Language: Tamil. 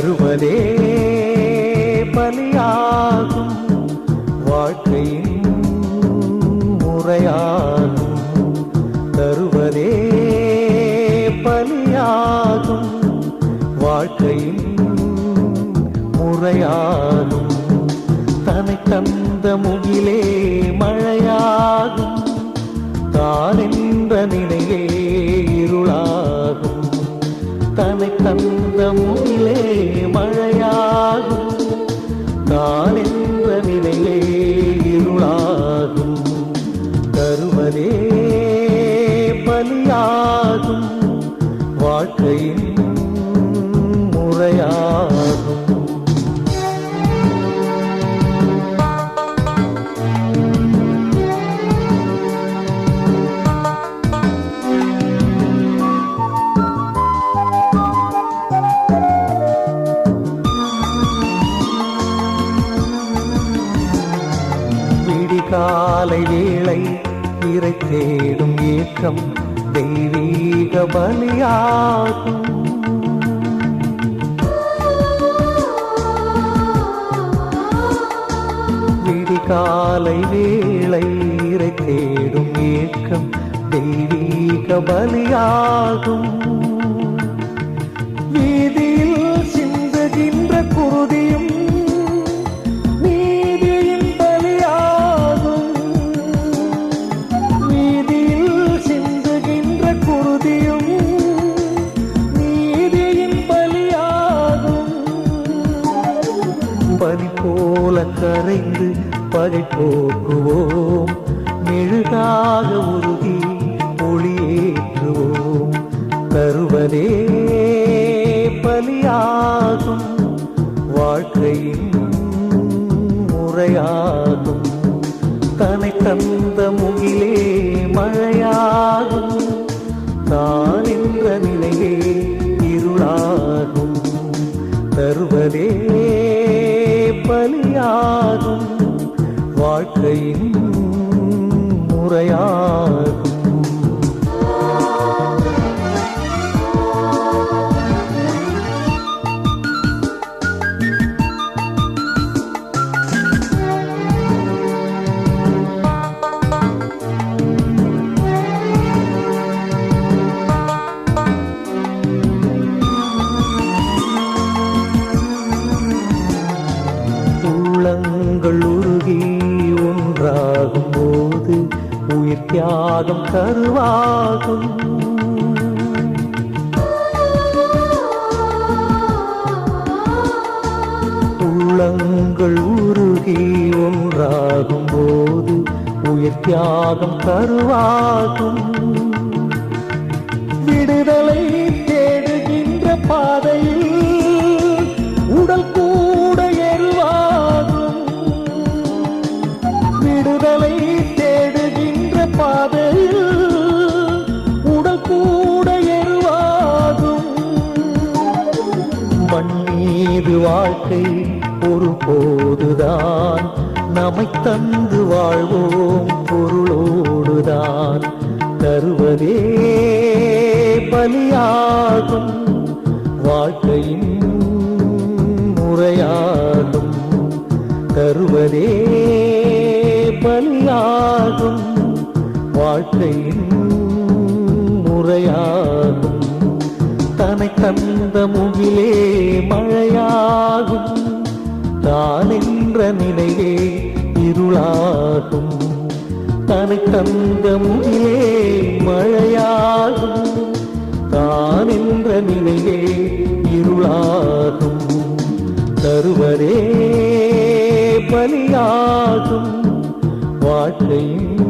தருவதே பலியாகும். வாழ்க்கையின் முறையாகும். தருவதே பலியாகும். வாழ்க்கையின் முறையாகும். தனை தந்த முகிலே மழையாகும். தான் என்ற நினைவே இருளாகும். இருளாகும் காலை வேளை இறை தேடும் ஏற்றம் தெய்வீக பலியாகும். விடிகாலை வேளை இறை தேடும் ஏற்றம் தெய்வீக பலியாகும். போல கரைந்து பகை போக்குவோம் மெழுகாக உருகி ஒளியேற்றுவோம். தருவதே பலியாகும் வாழ்க்கையின் முறையாகும். தனை தந்த முகிலே மழையாகும் தான் என்ற நிலையே இருளாகும். தருவதே பலியாகும். வாழ்க்கையின் முறையாகும். உயிர் தியாகம் கருவாகும். உள்ளங்கள் உருகி ஒன்றாகும் போது உயிர் தியாகம் கருவாகும். விடுதலை தேடுகின்ற பாதையில் உடல் கூட எருவாகும் விடுதலை பாதையில் உடல் கூட எருவாகும் மண் மீது வாழ்க்கை ஒரு போதுதான். நம்மை தந்து வாழ்வோம் பொருளோடுதான். தருவதே பலியாகும். வாழ்க்கையின் முறையாகும். தருவதே வாழ்க்கையின் முறையாகும். தனை தந்த முகிலே மழையாகும். தான் நினைவே இருளாகும். தனை தந்த முகிலே மழையாகும். தான் நினைவே இருளாகும். தருவரே பலியாகும். வாழ்க்கையின்